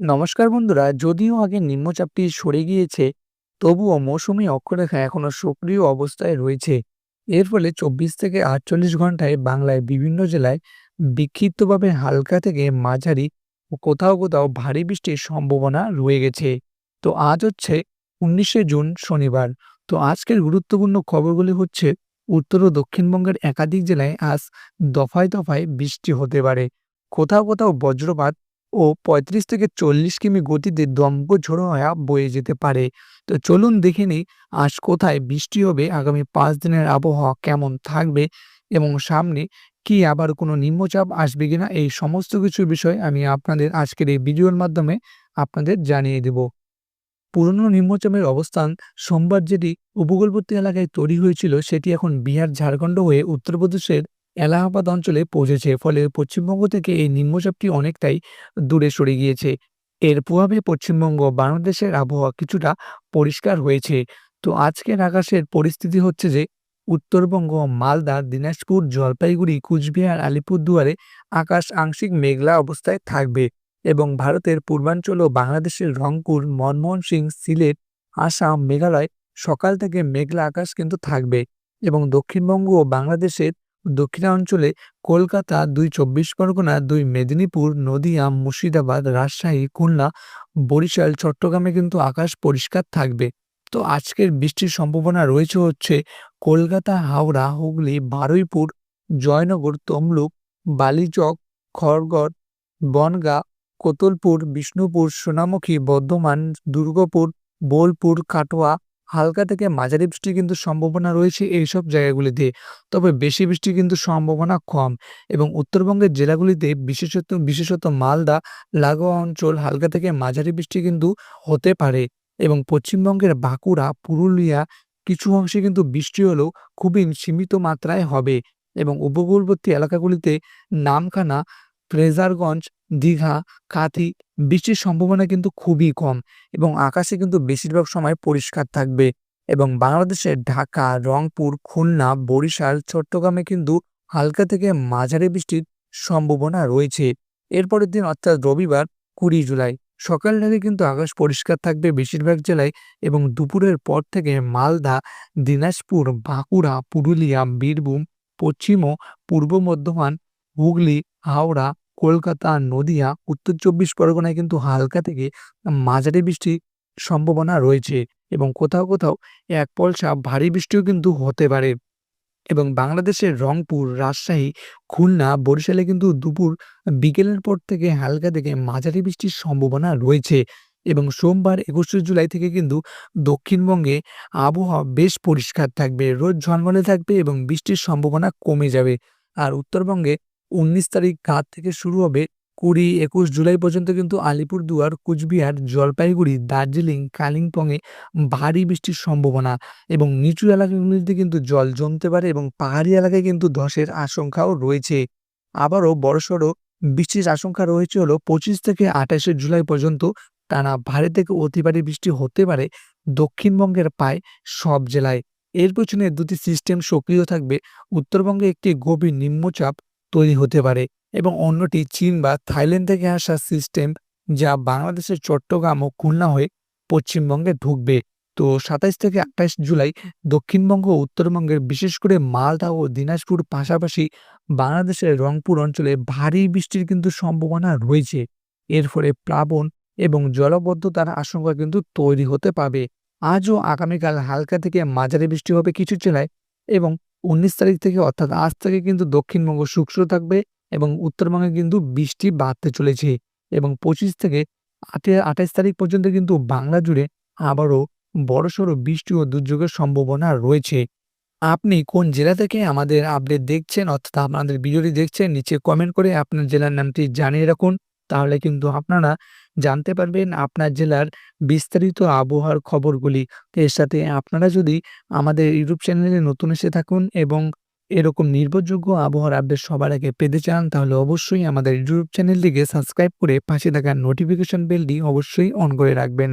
নমস্কার বন্ধুরা, যদিও আগে নিম্নচাপটি সরে গিয়েছে, তবুও মৌসুমী অক্ষরেখা এখনও সক্রিয় অবস্থায় রয়েছে। এর ফলে চব্বিশ থেকে আটচল্লিশ ঘন্টায় বাংলায় বিভিন্ন জেলায় বিক্ষিপ্তভাবে হালকা থেকে মাঝারি ও কোথাও কোথাও ভারী বৃষ্টির সম্ভাবনা রয়ে গেছে। তো আজ হচ্ছে উনিশে জুন শনিবার। তো আজকের গুরুত্বপূর্ণ খবরগুলি হচ্ছে, উত্তর ও দক্ষিণবঙ্গের একাধিক জেলায় আজ দফায় দফায় বৃষ্টি হতে পারে। কোথাও কোথাও বজ্রপাত ও ৩৫ থেকে ৪০ কিমি গতিতে দমক ঝোড়ো হাওয়া বয়ে যেতে পারে। তো চলুন দেখে নিই আজ কোথায় বৃষ্টি হবে, আগামী পাঁচ দিনের আবহাওয়া কেমন থাকবে এবং সামনে কি আবার কোনো নিম্নচাপ আসবে কিনা, এই সমস্ত কিছু বিষয় আমি আপনাদের আজকের এই ভিডিওর মাধ্যমে আপনাদের জানিয়ে দেব। পুরনো নিম্নচাপের অবস্থান সোমবার যেটি উপকূলবর্তী এলাকায় তৈরি হয়েছিল, সেটি এখন বিহার, ঝাড়খণ্ড হয়ে উত্তরপ্রদেশের এলাহাবাদ অঞ্চলে পৌঁছেছে, ফলে পশ্চিমবঙ্গ থেকে এই নিম্নচাপটি অনেকটাই দূরে সরে গিয়েছে। এর প্রভাবে পশ্চিমবঙ্গ বাংলাদেশের আবহাওয়া কিছুটা পরিষ্কার হয়েছে। তো আজকের আকাশের পরিস্থিতি হচ্ছে যে, উত্তরবঙ্গ, মালদা, দিনাজপুর, জলপাইগুড়ি, কুচবিহার, আলিপুরদুয়ারে আকাশ আংশিক মেঘলা অবস্থায় থাকবে এবং ভারতের পূর্বাঞ্চল ও বাংলাদেশের রংপুর, মনমোহন সিং, সিলেট, আসাম, মেঘালয় সকাল থেকে মেঘলা আকাশ কিন্তু থাকবে এবং দক্ষিণবঙ্গ ও বাংলাদেশের দক্ষিণাঞ্চলে কলকাতা, দুই চব্বিশ পরগনা, দুই মেদিনীপুর, নদিয়া, মুর্শিদাবাদ, রাজশাহী, খুলনা, বরিশাল, চট্টগ্রামে কিন্তু আকাশ পরিষ্কার থাকবে। তো আজকের বৃষ্টির সম্ভাবনা রয়েছে হচ্ছে কলকাতা, হাওড়া, হুগলি, বারুইপুর, জয়নগর, তমলুক, বালিচক, খড়গড়, বনগাঁ, কোতলপুর, বিষ্ণুপুর, সোনামুখী, বর্ধমান, দুর্গাপুর, বোলপুর, কাটোয়া হালকা থেকে মাঝারি বৃষ্টির কিন্তু সম্ভাবনা রয়েছে এইসব জায়গাগুলিতে। তবে বেশি বৃষ্টির কিন্তু সম্ভাবনা কম এবং উত্তরবঙ্গের জেলাগুলিতে বিশেষত বিশেষত মালদা, লাগোয়া অঞ্চল হালকা থেকে মাঝারি বৃষ্টি কিন্তু হতে পারে এবং পশ্চিমবঙ্গের বাঁকুড়া, পুরুলিয়া কিছু অংশে কিন্তু বৃষ্টি হলেও খুবই সীমিত মাত্রায় হবে এবং উপকূলবর্তী এলাকাগুলিতে নামখানা ফ্রেজারগঞ্জ দীঘা, কাথি বৃষ্টির সম্ভাবনা কিন্তু খুবই কম এবং আকাশে কিন্তু বেশিরভাগ সময় পরিষ্কার থাকবে এবং বাংলাদেশের ঢাকা, রংপুর, খুলনা, বরিশাল, চট্টগ্রামে কিন্তু হালকা থেকে মাঝারি বৃষ্টির সম্ভাবনা রয়েছে। এরপরের দিন অর্থাৎ রবিবার, কুড়ি জুলাই, সকাল থেকে কিন্তু আকাশ পরিষ্কার থাকবে বেশিরভাগ জেলায় এবং দুপুরের পর থেকে মালদা, দিনাজপুর, বাঁকুড়া, পুরুলিয়া, বীরভূম, পশ্চিম ও পূর্ব বর্ধমান হুগলি, হাওড়া কলকাতা, নদিয়া, উত্তর চব্বিশ পরগনায় কিন্তু হালকা থেকে মাঝারি বৃষ্টির সম্ভাবনা রয়েছে এবং কোথাও কোথাও এক পলসা ভারী বৃষ্টিও কিন্তু হতে পারে। এবং বাংলাদেশের রংপুর, রাজশাহী, খুলনা, বরিশালে কিন্তু দুপুর, বিকেলের পর থেকে হালকা থেকে মাঝারি বৃষ্টির সম্ভাবনা রয়েছে এবং সোমবার, একুশে জুলাই থেকে কিন্তু দক্ষিণবঙ্গে আবহাওয়া বেশ পরিষ্কার থাকবে। রোদ ঝলমলে থাকবে এবং বৃষ্টির সম্ভাবনা কমে যাবে। আর উত্তরবঙ্গে উনিশ তারিখ রাত থেকে শুরু হবে কুড়ি একুশ জুলাই পর্যন্ত কিন্তু আলিপুরদুয়ার, কুচবিহার, জলপাইগুড়ি, দার্জিলিং, কালিম্পংয়ে ভারী বৃষ্টির সম্ভাবনা এবং নিচু এলাকাগুলিতে কিন্তু জল জমতে পারে এবং পাহাড়ি এলাকায় কিন্তু ধসের আশঙ্কাও রয়েছে। আবারও বড়সড় বৃষ্টির আশঙ্কা রয়েছে হলো পঁচিশ থেকে আঠাশে জুলাই পর্যন্ত টানা ভারী থেকে অতি ভারী বৃষ্টি হতে পারে দক্ষিণবঙ্গের প্রায় সব জেলায়। এর পেছনে দুটি সিস্টেম সক্রিয় থাকবে। উত্তরবঙ্গে একটি গভীর নিম্নচাপ তৈরি হতে পারে এবং অন্যটি চীন বা থাইল্যান্ড থেকে আসা সিস্টেম যা বাংলাদেশের চট্টগ্রাম ও খুলনা হয়ে পশ্চিমবঙ্গে ঢুকবে। তো সাতাইশ থেকে আঠাইশ জুলাই দক্ষিণবঙ্গ ও উত্তরবঙ্গের বিশেষ করে মালদা ও দিনাজপুর পাশাপাশি বাংলাদেশের রংপুর অঞ্চলে ভারী বৃষ্টির কিন্তু সম্ভাবনা রয়েছে। এর ফলে প্লাবন এবং জলবদ্ধতার আশঙ্কা কিন্তু তৈরি হতে পারে আজও আগামীকাল হালকা থেকে মাঝারি বৃষ্টি হবে কিছু জেলায় এবং উনিশ তারিখ থেকে অর্থাৎ আজ থেকে কিন্তু দক্ষিণবঙ্গ শুষ্ক থাকবে এবং উত্তরবঙ্গে কিন্তু বৃষ্টি বাড়তে চলেছে এবং পঁচিশ থেকে আটে, আঠাইশ তারিখ পর্যন্ত কিন্তু বাংলা জুড়ে আবারও বড়সড় বৃষ্টি ও দুর্যোগের সম্ভাবনা রয়েছে। আপনি কোন জেলা থেকে আমাদের আপডেট দেখছেন অর্থাৎ আপনাদের ভিডিওটি দেখছেন, নিচে কমেন্ট করে আপনার জেলার নামটি জানিয়ে রাখুন। তাহলে কিন্তু আপনারা জানতে পারবেন আপনার জেলার বিস্তারিত আবহাওয়ার খবরগুলি। এর সাথে আপনারা যদি আমাদের ইউটিউব চ্যানেলে নতুন এসে থাকুন এবং এরকম নির্ভরযোগ্য আবহাওয়ার আপডেট সবার আগে পেতে চান, তাহলে অবশ্যই আমাদের ইউটিউব চ্যানেলটিকে সাবস্ক্রাইব করে পাশে থাকা নোটিফিকেশন বেলটি অবশ্যই অন করে রাখবেন।